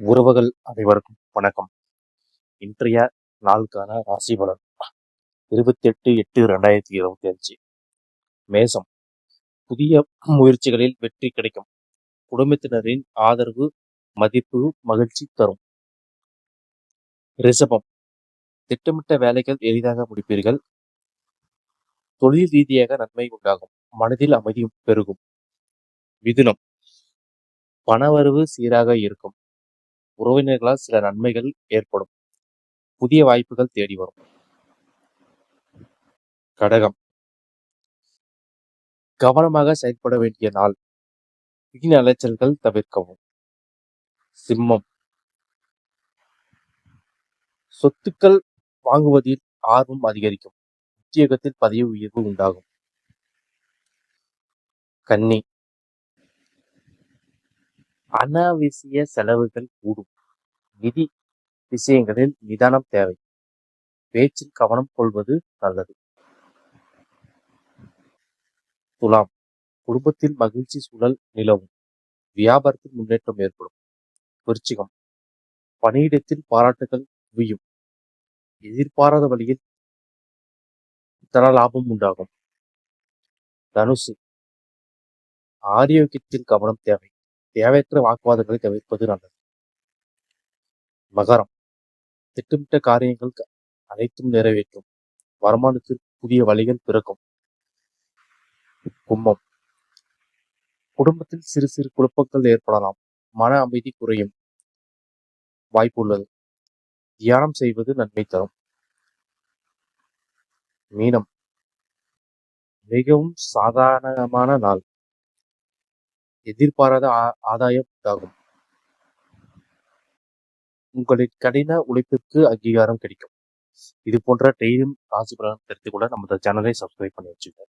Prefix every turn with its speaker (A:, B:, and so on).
A: உறவுகள் அனைவருக்கும் வணக்கம். இன்றைய நாளுக்கான ராசி பலன். இருபத்தி எட்டு எட்டு ரெண்டாயிரத்தி இருபத்தி அஞ்சு மேசம். புதிய முயற்சிகளில் வெற்றி கிடைக்கும். குடும்பத்தினரின் ஆதரவு மதிப்பு மகிழ்ச்சி தரும். ரிஷபம். திட்டமிட்ட வேலைகள் எளிதாக முடிப்பீர்கள். தொழில் ரீதியாக நன்மை உண்டாகும். மனதில் அமைதியும் பெருகும். மிதுனம். பணவரவு சீராக இருக்கும். உறவினர்களால் சில நன்மைகள் ஏற்படும். புதிய வாய்ப்புகள் தேடி வரும். கடகம். கவனமாக செயல்பட வேண்டிய நாள். வீண் அலைச்சல்கள் தவிர்க்கவும். சிம்மம். சொத்துக்கள் வாங்குவதில் ஆர்வம் அதிகரிக்கும். உத்தியோகத்தில் பதவி உயர்வு உண்டாகும். கன்னி. அனாவசிய செலவுகள் கூடும். நிதி விஷயங்களில் நிதானம் தேவை. பேச்சில் கவனம் கொள்வது நல்லது. துலாம். குடும்பத்தில் மகிழ்ச்சி சூழல் நிலவும். வியாபாரத்தில் முன்னேற்றம் ஏற்படும். விருச்சிகம். பணியிடத்தில் பாராட்டுகள் குவியும். எதிர்பாராத வழியில் தன லாபம் உண்டாகும். தனுசு. ஆரோக்கியத்தில் கவனம் தேவை. தேவையற்ற வாக்குவாதங்களை தவிர்ப்பது நல்லது. மகரம். திட்டமிட்ட காரியங்கள் அனைத்தும் நிறைவேற்றும். வருமானத்தில் புதிய வழிகள் பிறக்கும். கும்பம். குடும்பத்தில் சிறு சிறு குழப்பங்கள் ஏற்படலாம். மன அமைதி குறையும். வாய்ப்பு உள்ளது தியானம் செய்வது நன்மை தரும். மீனம். மிகவும் சாதாரணமான நாள். எதிர்பாராத ஆ- ஆதாயம் உண்டாகும். உங்களின் கடின உழைப்பிற்கு அங்கீகாரம் கிடைக்கும். இது போன்ற டெய்லியும் ராசி பலன் தெரிந்து கொள்ள நமது சேனலை சப்ஸ்கிரைப் பண்ணி வச்சுக்கோங்க.